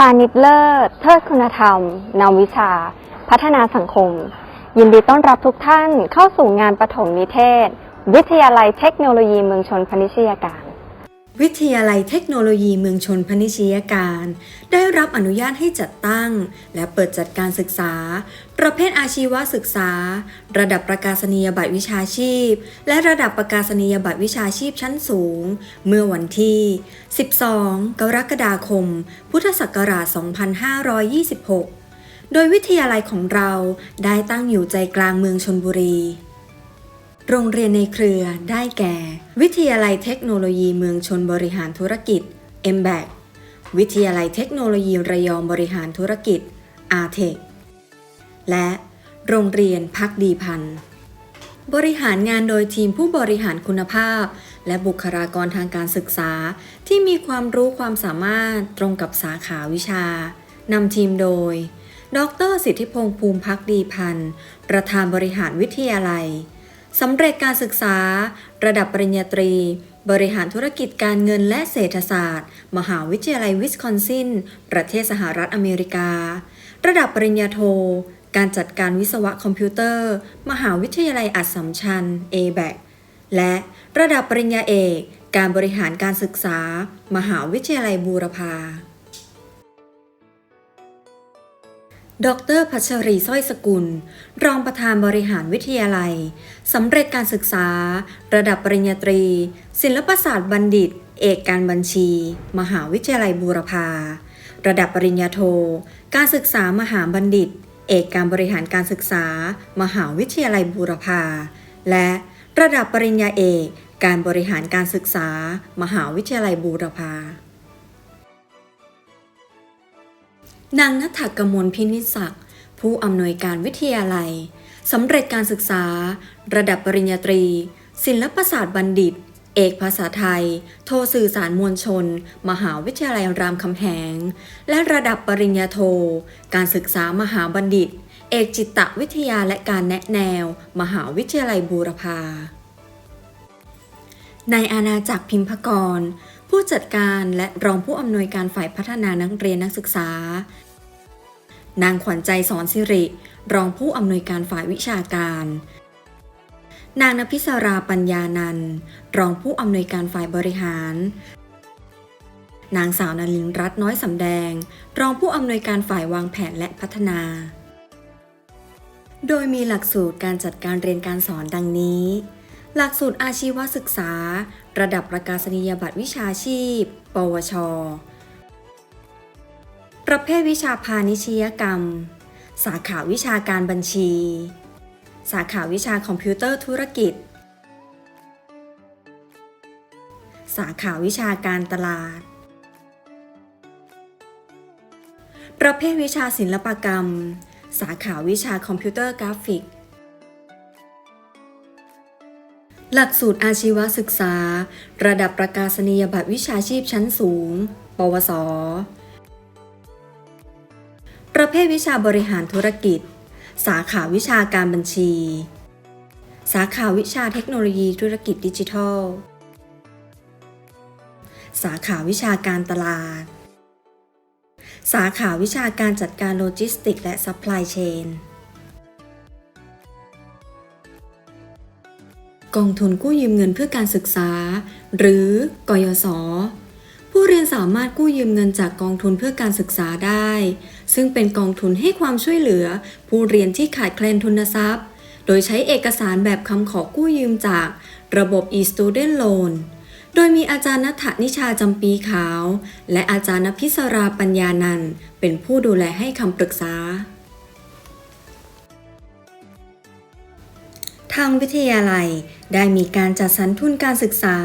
พาณิชย์เลิศ เทิดคุณธรรมนำวิชา พัฒนาสังคม ยินดีต้อนรับทุกท่านเข้าสู่งานปฐมนิเทศ วิทยาลัยเทคโนโลยีเมืองชนพนิชยาการ วิทยาลัยเทคโนโลยีเมืองชนพนิชยการ ได้รับอนุญาตให้จัดตั้ง และเปิดจัดการศึกษา ประเภทอาชีวศึกษา ระดับประกาศนียบัตรวิชาชีพ และระดับประกาศนียบัตรวิชาชีพชั้นสูง เมื่อวันที่ 12 กรกฎาคม พุทธศักราช 2526 โดยวิทยาลัยของเราได้ตั้งอยู่ใจกลางเมืองชนบุรี โรงเรียนในเครือได้แก่ วิทยาลัยเทคโนโลยีเมืองชนบริหารธุรกิจ m b a c วิทยาลัยเทคโนโลยีระยองบริหารธุรกิจ r t e c และโรงเรียนพักดีพันธ์บริหารงานโดยทีมผู้บริหารคุณภาพ และบุคลากรทางการศึกษา ที่มีความรู้ความสามารถตรงกับสาขาวิชานำทีมโดย ดร สิทธิพงษ์ภูมิพักดีพันธ์ประธานบริหารวิทยาลัย สำเร็จการศึกษา ระดับปริญญาตรี บริหารธุรกิจการเงินและเศรษฐศาสตร์ มหาวิทยาลัยวิสคอนซิน ประเทศสหรัฐอเมริกา ระดับปริญญาโท การจัดการวิศวะคอมพิวเตอร์ มหาวิทยาลัยอัสสัมชัญ ABAC และระดับปริญญาเอก การบริหารการศึกษา มหาวิทยาลัยบูรพา ดรพัชรีสร้อยสกุล รองประธานบริหารวิทยาลัย สำเร็จการศึกษา ระดับปริญญาตรี ศิลปศาสตร์บัณฑิต เอกการบัญชี มหาวิทยาลัยบูรพา ระดับปริญญาโท การศึกษามหาบัณฑิต เอกการบริหารการศึกษา มหาวิทยาลัยบูรพา และระดับปริญญาเอก การบริหารการศึกษา มหาวิทยาลัยบูรพา นางนัฐกมลพินิศักดิ์ผู้อำนวยการวิทยาลัยสำเร็จการศึกษา ระดับปริญญาตรี ศิลปศาสตร์บัณฑิต เอกภาษาไทย โทสื่อสารมวลชน มหาวิทยาลัยรามคำแหง และระดับปริญญาโท การศึกษามหาบัณฑิต เอกจิตวิทยาและการแนะแนว มหาวิทยาลัยบูรพาในอาณาจักรพิมพกร ผู้จัดการและรองผู้อำนวยการฝ่ายพัฒนานักเรียนนักศึกษา นางขวัญใจสอนสิริ รองผู้อำนวยการฝ่ายวิชาการ นางนภิสราปัญญานันท์รองผู้อำนวยการฝ่ายบริหาร นางสาวนลินรัตน์น้อยสำแดง รองผู้อำนวยการฝ่ายวางแผนและพัฒนา โดยมีหลักสูตรการจัดการเรียนการสอนดังนี้หลักสูตรอาชีวศึกษา ระดับประกาศนียบัตรวิชาชีพ ปวช ประเภทวิชาพาณิชยกรรม สาขาวิชาการบัญชี สาขาวิชาคอมพิวเตอร์ธุรกิจ สาขาวิชาการตลาด ประเภทวิชาศิลปกรรม สาขาวิชาคอมพิวเตอร์กราฟิก หลักสูตรอาชีวศึกษา ระดับประกาศนียบัตรวิชาชีพชั้นสูง ปวส ประเภทวิชาบริหารธุรกิจ สาขาวิชาการบัญชี สาขาวิชาเทคโนโลยีธุรกิจดิจิทัล สาขาวิชาการตลาด สาขาวิชาการจัดการโลจิสติกส์และซัพพลายเชน กองทุนกู้ยืมเงินเพื่อการศึกษา หรือกยศ ผู้เรียนสามารถกู้ยืมเงินจากกองทุนเพื่อการศึกษาได้ ซึ่งเป็นกองทุนให้ความช่วยเหลือ ผู้เรียนที่ขาดแคลนทุนทรัพย์ โดยใช้เอกสารแบบคำขอกู้ยืมจากระบบ e-student loan โดยมีอาจารย์นัทธนิชาจำปีขาว และอาจารย์นพิศราปัญญานันเป็นผู้ดูแลให้คำปรึกษา ทางวิทยาลัย ได้มีการจัดสรรทุนการศึกษา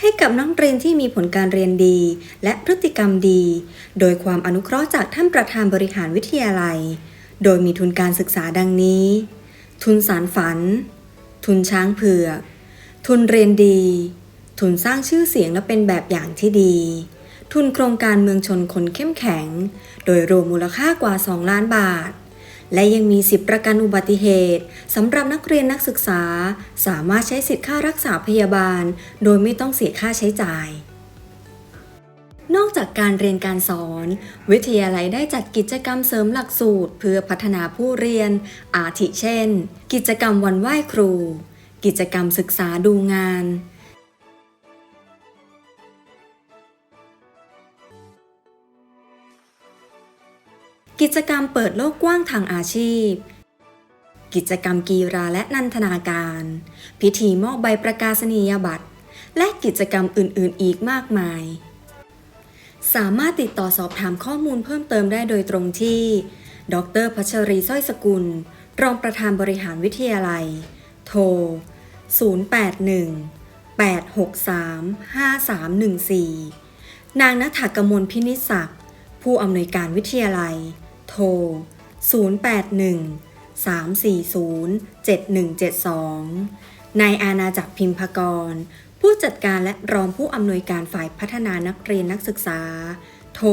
ให้กับนักเรียนที่มีผลการเรียนดี และพฤติกรรมดี โดยความอนุเคราะห์จากท่านประธานบริหารวิทยาลัย โดยมีทุนการศึกษาดังนี้ ทุนสารฝัน ทุนช้างเผือก ทุนเรียนดี ทุนสร้างชื่อเสียงและเป็นแบบอย่างที่ดี ทุนโครงการเมืองชนคนเข้มแข็ง โดยรวมมูลค่ากว่า 2 ล้านบาท และยังมีสิทธิประกันอุบัติเหตุสำหรับนักเรียนนักศึกษา สามารถใช้สิทธิค่ารักษาพยาบาล โดยไม่ต้องเสียค่าใช้จ่าย นอกจากการเรียนการสอน วิทยาลัยได้จัดกิจกรรมเสริมหลักสูตร เพื่อพัฒนาผู้เรียน อาทิเช่น กิจกรรมวันไหว้ครู กิจกรรมศึกษาดูงาน กิจกรรมเปิดโลกกว้างทางอาชีพ กิจกรรมกีฬาและนันทนาการ พิธีมอบใบประกาศนียบัตร และกิจกรรมอื่น ๆ อีกมากมาย สามารถติดต่อสอบถามข้อมูลเพิ่มเติมได้โดยตรงที่ ดรพัชรีสร้อยสกุล รองประธานบริหารวิทยาลัย โทร 081 863 5314 นางนัฐกมลพินิศักดิ์ผู้อำนวยการวิทยาลัย โทร 081 340 7172นายอาณาจักรพิมพากร ผู้จัดการและรองผู้อำนวยการฝ่ายพัฒนานักเรียนนักศึกษา โทร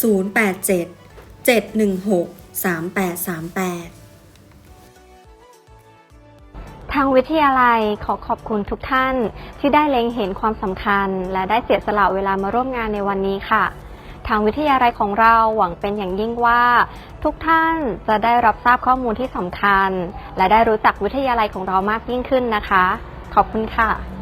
087 716 3838 ทางวิทยาลัยขอขอบคุณทุกท่านที่ได้เล็งเห็นความสำคัญ และได้เสียสละเวลามาร่วมงานในวันนี้ค่ะ ทางวิทยาลัยของเราหวังเป็นอย่างยิ่งว่า ทุกท่านจะได้รับทราบข้อมูลที่สำคัญ และได้รู้จักวิทยาลัยของเรามากยิ่งขึ้นนะคะ ขอบคุณค่ะ